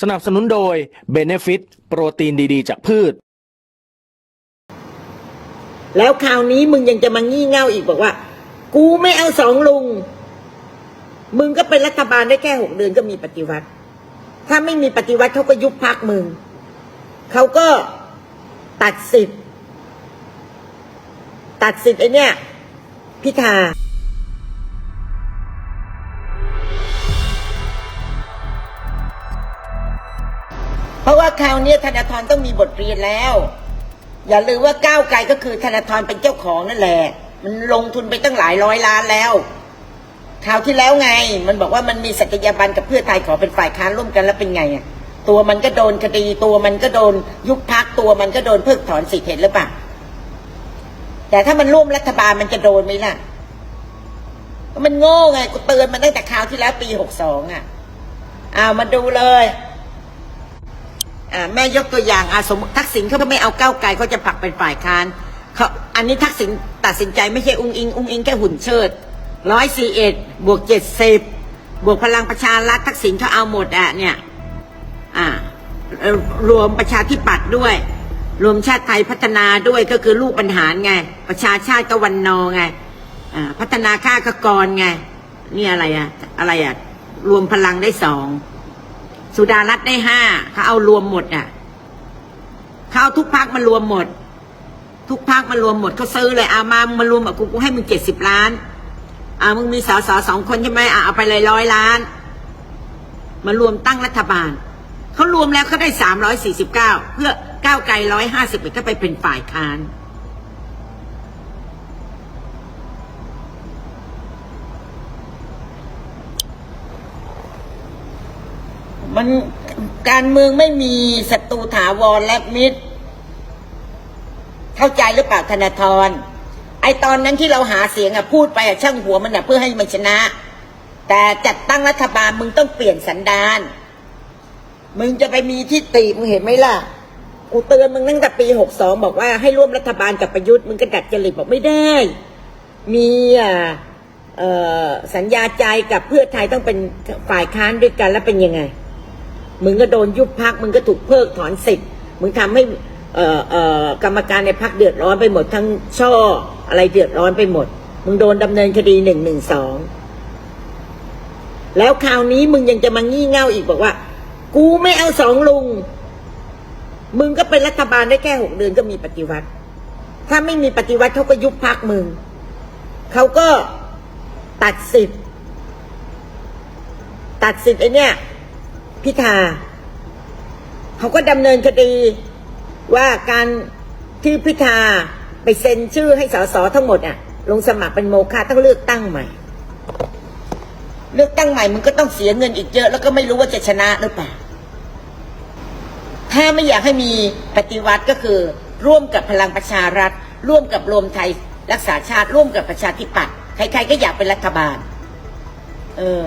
สนับสนุนโดย Benefit โปรตีนดีๆ จากพืช แล้วคราวนี้มึงยังจะมางี่เง่าอีกบอกว่า กูไม่เอาสองลุง มึงก็เป็นรัฐบาลได้แค่หกเดือนก็มีปฏิวัติ ถ้าไม่มีปฏิวัติเขาก็ยุบพักมึง เขาก็ตัดสิทธิ์ตัดสิทธิ์ไอเนี่ยพิธา ราะว่าคราวนี้ธนาธรต้องมีบทเรียนแล้ว อย่าลืมว่าก้าวไกลก็คือธนาธรเป็นเจ้าของนั่นแหละ มันลงทุนไปตั้งหลายร้อยล้านแล้วคราวที่แล้วไง มันบอกว่ามันมีสัตยาบันกับเพื่อไทยขอเป็นฝ่ายค้านร่วมกันแล้วเป็นไงอะตัวมันก็โดนคดีตัวมันก็โดนยุบพักตัวมันก็โดนเพิกถอนสิทธิ์เห็นหรือเปล่าแต่ถ้ามันร่วมรัฐบาลมันจะโดนไหมล่ะมันโง่ไงกูเตือนมันตั้งแต่คราวที่แล้วปีหกสองอะเอาวมาดูเลย แม่ยกตัวอย่างอาสมทักษิณเขาไม่เอาก้าวไกลเขาจะผลักเป็นฝ่ายค้านเขาอันนี้ทักษิณตัดสินใจไม่ใช่อุ้งอิงอุ้งอิงแค่หุ่นเชิดร้อยสี่เอ็ดบวกเจ็ดสิบบวกพลังประชารัฐทักษิณเขาเอาหมดอะเนี่ยอ่ารวมประชาธิปัตย์ด้วย รวมชาติไทยพัฒนาด้วยก็คือลูกปัญหาไง ประชาชาติก็วันนอไงพัฒนาค่ากรไง นี่อะไรอะอะไรอะรวมพลังได้สอง สุดารัตน์ได้ห้าเขาเอารวมหมดอะเขาเอาทุกพักมารวมหมด ทุกพักมารวมหมดเขาซื้อเลยเอามามารวมกับกูกูให้มึงเจ็ดสิบล้านอ่ามึงมีสสสองคนใช่ไหมอะเอาไปเลยร้อยล้าน มารวมตั้งรัฐบาลเขารวมแล้วเขาได้สามร้อยสี่สิบเก้าเพื่อก้าวไกลร้อยห้าสิบเอ็ดก็ไปเป็นฝ่ายค้าน มันการเมืองไม่มีศัตรูถาวรและมิตร เข้าใจหรือเปล่าธนาธรไอตอนนั้นที่เราหาเสียงอะพูดไปอะช่างหัวมันอะเพื่อให้มันชนะ แต่จัดตั้งรัฐบาลมึงต้องเปลี่ยนสันดานมึงจะไปมีที่ติมึงเห็นไหมล่ะกูเตือนมึงตั้งแต่ปีหกสองบอกว่าให้ร่วมรัฐบาลกับประยุทธ์มึงก็ดัดจริตบอกไม่ได้ มีอ่าเอ่อสัญญาใจกับเพื่อไทยต้องเป็นฝ่ายค้านด้วยกันแล้วเป็นยังไง มึงก็โดนยุบพักมึงก็ถูกเพิกถอนสิทธิ์มึงทำให้เอ่อเอ่อกรรมการในพักเดือดร้อนไปหมดทั้งช่ออะไรเดือดร้อนไปหมด มึงโดนดำเนินคดีหนึ่งหนึ่งสองแล้วคราวนี้มึงยังจะมางี่เง่าอีกบอกว่า กูไม่เอาสองลุง มึงก็เป็นรัฐบาลได้แค่หกเดือนก็มีปฏิวัติ ถ้าไม่มีปฏิวัติเขาก็ยุบพักมึงเขาก็ตัดสิทธิ์ตัดสิทธิ์ไอเนี่ย พิธาเขาก็ดำเนินคดีว่าการที่พิธาไปเซ็นชื่อให้สสทั้งหมดอะ ลงสมัครเป็นโมฆะต้องเลือกตั้งใหม่ เลือกตั้งใหม่มึงก็ต้องเสียเงินอีกเยอะ แล้วก็ไม่รู้ว่าจะชนะหรือเปล่า ถ้าไม่อยากให้มีปฏิวัติก็คือ ร่วมกับพลังประชารัฐ ร่วมกับรวมไทยรักษาชาติร่วมกับประชาธิปัตย์ใครๆก็อยากเป็นรัฐบาล เออ